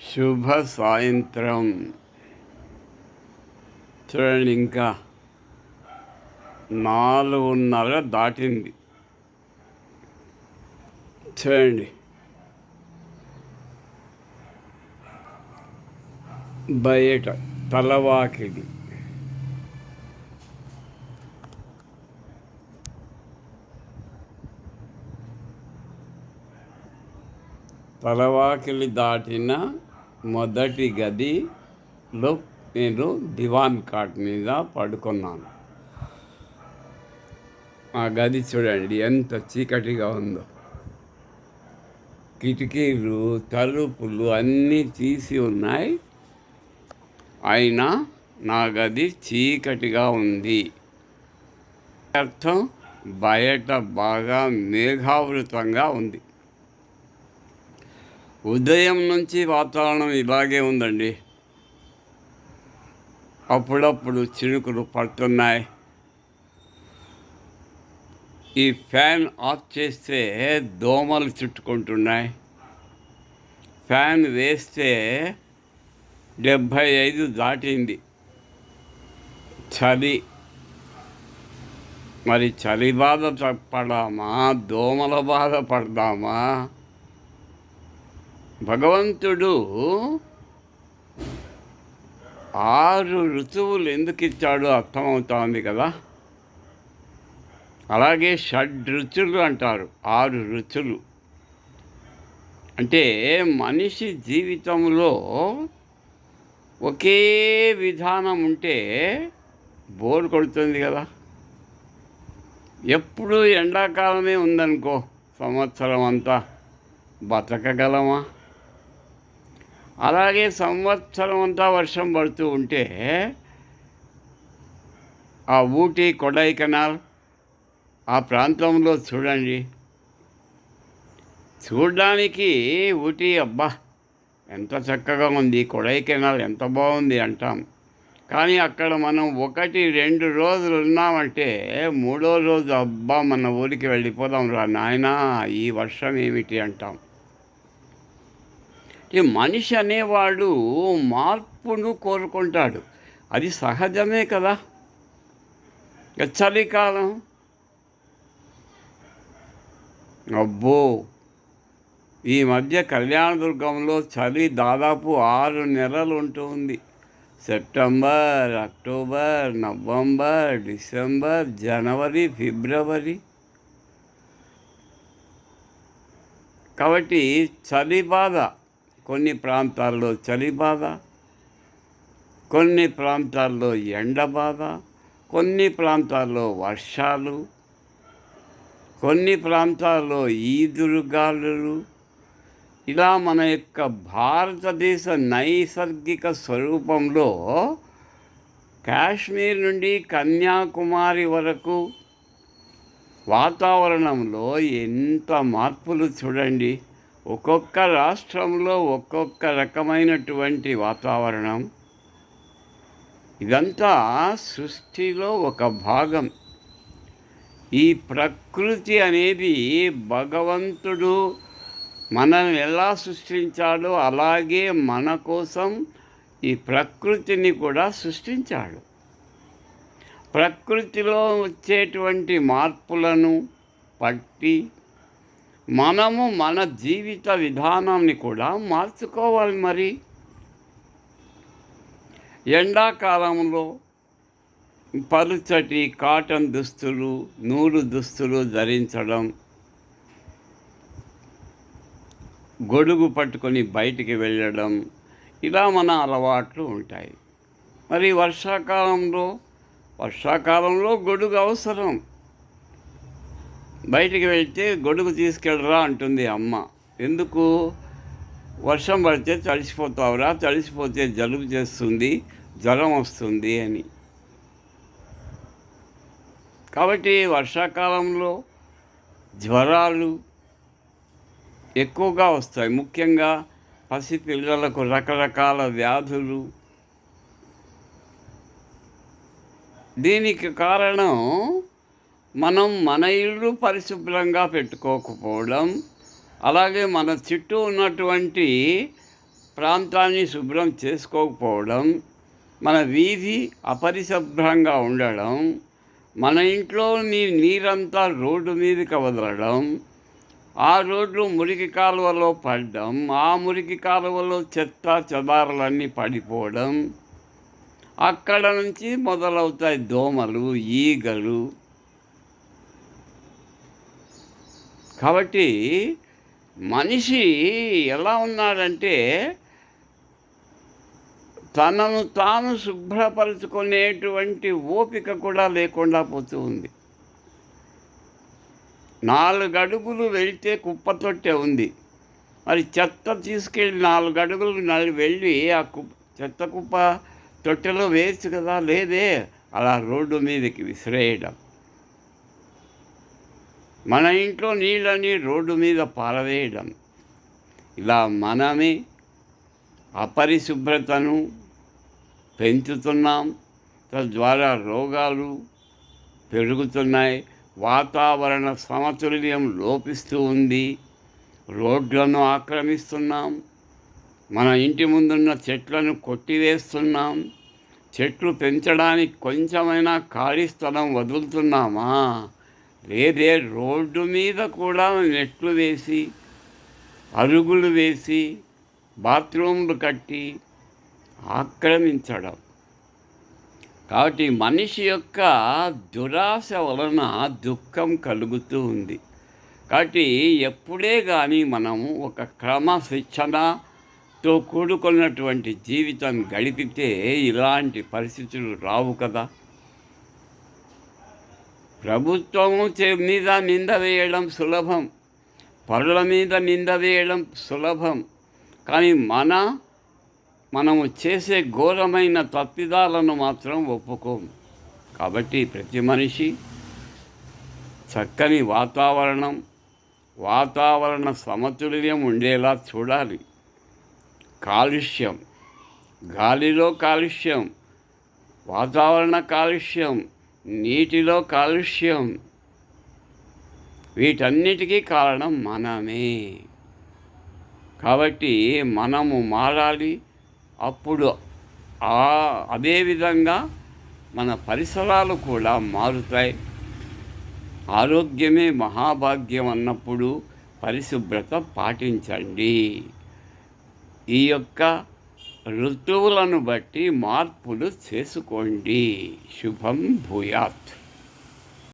శుభ సాయంత్రం చూడండి ఇంకా నాలుగున్నర దాటింది. చూడండి బయట తలవాకిడి తలవాకిలి దాటిన మొదటి గదిలో నేను దివాన్ కాట్ మీద పడుకున్నాను. ఆ గది చూడండి ఎంత చీకటిగా ఉందో. కిటికీలు తలుపులు అన్నీ తీసి ఉన్నాయి. అయినా నా గది చీకటిగా ఉంది. అర్థం బయట బాగా మేఘావృతంగా ఉంది. ఉదయం నుంచి వాతావరణం ఇలాగే ఉందండి. అప్పుడప్పుడు చినుకులు పడుతున్నాయి. ఈ ఫ్యాన్ ఆఫ్ చేస్తే దోమలు చుట్టుకుంటున్నాయి. ఫ్యాన్ వేస్తే డెబ్భై ఐదు దాటింది. చలి. మరి చలి బాధ పడదామా దోమల బాధ పడదామా? భగవంతుడు ఆరు ఋతువులు ఎందుకు ఇచ్చాడో అర్థమవుతోంది కదా? అలాగే షడ్ రుచులు అంటారు ఆరు రుచులు అంటే మనిషి జీవితంలో ఒకే విధానం ఉంటే బోర్ కొడుతుంది కదా? ఎప్పుడు ఎండాకాలమే ఉందనుకో సంవత్సరం అంతా బతకగలమా? అలాగే సంవత్సరం అంతా వర్షం పడుతూ ఉంటే ఆ ఊటీ కొడైకెనాల్ ఆ ప్రాంతంలో చూడండి. చూడడానికి ఊటీ అబ్బా ఎంత చక్కగా ఉంది. కొడైకెనాల్ ఎంత బాగుంది అంటాం. కానీ అక్కడ మనం ఒకటి రెండు రోజులు ఉన్నామంటే మూడో రోజు అబ్బా మన ఊరికి వెళ్ళిపోదాం రా నాయనా ఈ వర్షం ఏమిటి అంటాం. ఈ మనిషి అనేవాడు మార్పును కోరుకుంటాడు. అది సహజమే కదా? చలికాలం అబ్బో! ఈ మధ్య కళ్యాణదుర్గంలో చలి దాదాపు ఆరు నెలలు ఉంటుంది. సెప్టెంబర్ అక్టోబర్ నవంబర్ డిసెంబర్ జనవరి ఫిబ్రవరి. కాబట్టి చలి బాధ. కొన్ని ప్రాంతాల్లో చలి బాధ కొన్ని ప్రాంతాల్లో ఎండ బాధ కొన్ని ప్రాంతాల్లో వర్షాలు కొన్ని ప్రాంతాల్లో ఈదురుగాలులు ఇలా మన యొక్క భారతదేశ నైసర్గిక స్వరూపంలో కాశ్మీర్ నుండి కన్యాకుమారి వరకు వాతావరణంలో ఎంత మార్పులు చూడండి. ఒక్కొక్క రాష్ట్రంలో ఒక్కొక్క రకమైనటువంటి వాతావరణం. ఇదంతా సృష్టిలో ఒక భాగం. ఈ ప్రకృతి అనేది భగవంతుడు మనల్ని ఎలా సృష్టించాడో అలాగే మన కోసం ఈ ప్రకృతిని కూడా సృష్టించాడు. ప్రకృతిలో వచ్చేటువంటి మార్పులను పట్టి మనము మన జీవిత విధానాన్ని కూడా మార్చుకోవాలి మరి. ఎండాకాలంలో పలుచటి కాటన్ దుస్తులు నూలు దుస్తులు ధరించడం గొడుగు పట్టుకొని బయటికి వెళ్ళడం ఇలా మన అలవాట్లు ఉంటాయి. మరి వర్షాకాలంలో వర్షాకాలంలో గొడుగు అవసరం. బయటికి వెళ్తే గొడుగు తీసుకెళ్ళరా అంటుంది అమ్మ. ఎందుకు? వర్షం పడితే తడిసిపోతావురా తడిసిపోతే జలుబు చేస్తుంది జ్వరం వస్తుంది అని. కాబట్టి వర్షాకాలంలో జ్వరాలు ఎక్కువగా వస్తాయి. ముఖ్యంగా పసిపిల్లలకు రకరకాల వ్యాధులు. దీనికి కారణం మనం మన ఇల్లు పరిశుభ్రంగా పెట్టుకోకపోవడం అలాగే మన చుట్టూ ఉన్నటువంటి ప్రాంతాన్ని శుభ్రం చేసుకోకపోవడం మన వీధి అపరిశుభ్రంగా ఉండడం మన ఇంట్లో నీ నీరంతా రోడ్డు మీదకి వదలడం ఆ రోడ్లు మురికి కాలువలో పడడం ఆ మురికి కాలువలో చెత్త చెదారులన్నీ పడిపోవడం అక్కడ నుంచి మొదలవుతాయి దోమలు ఈగలు కాబట్టి మనిషి ఎలా ఉన్నాడంటే తనను తాను శుభ్రపరచుకునేటువంటి ఓపిక కూడా లేకుండా పోతూ ఉంది. నాలుగు అడుగులు వెళ్తే కుప్ప తొట్టె ఉంది. మరి చెత్త తీసుకెళ్ళి నాలుగు అడుగులు నడి వెళ్ళి ఆ కుప్ప చెత్త కుప్ప తొట్టెలో వేయచ్చు కదా లేదే? అలా రోడ్డు మీదకి విసిరేయడం. మన ఇంట్లో నీళ్ళని రోడ్డు మీద పారవేయడం. ఇలా మనమే అపరిశుభ్రతను పెంచుతున్నాం. తద్వారా రోగాలు పెరుగుతున్నాయి. వాతావరణ సమతుల్యం లోపిస్తూ ఉంది. రోడ్లను ఆక్రమిస్తున్నాం. మన ఇంటి ముందున్న చెట్లను కొట్టివేస్తున్నాం. చెట్లు పెంచడానికి కొంచెమైనా ఖాళీ స్థలం వదులుతున్నామా? లేదే రోడ్డు మీద కూడా నెట్లు వేసి అరుగులు వేసి బాత్రూమ్లు కట్టి ఆక్రమించడం. కాబట్టి మనిషి యొక్క దురాశ వలన దుఃఖం కలుగుతూ ఉంది. కాబట్టి ఎప్పుడే కానీ మనం ఒక క్రమశిక్షణతో కూడుకున్నటువంటి జీవితం గడిపితే ఇలాంటి పరిస్థితులు రావు కదా. ప్రభుత్వము మీద నింద వేయడం సులభం పరుల మీద నింద వేయడం సులభం. కానీ మన మనము చేసే ఘోరమైన తప్పిదాలను మాత్రం ఒప్పుకోము. కాబట్టి ప్రతి మనిషి చక్కని వాతావరణం వాతావరణ సమతుల్యం ఉండేలా చూడాలి. కాలుష్యం గాలిలో కాలుష్యం వాతావరణ కాలుష్యం నీటిలో కాలుష్యం. వీటన్నిటికీ కారణం మనమే. కాబట్టి మనము మారాలి. అప్పుడు ఆ అదేవిధంగా మన పరిసరాలు కూడా మారుతాయి. ఆరోగ్యమే మహాభాగ్యం అన్నప్పుడు పరిశుభ్రత పాటించండి. ఈ యొక్క ఋతువులను బట్టి మార్పులు చేసుకోండి. శుభం భూయాత్.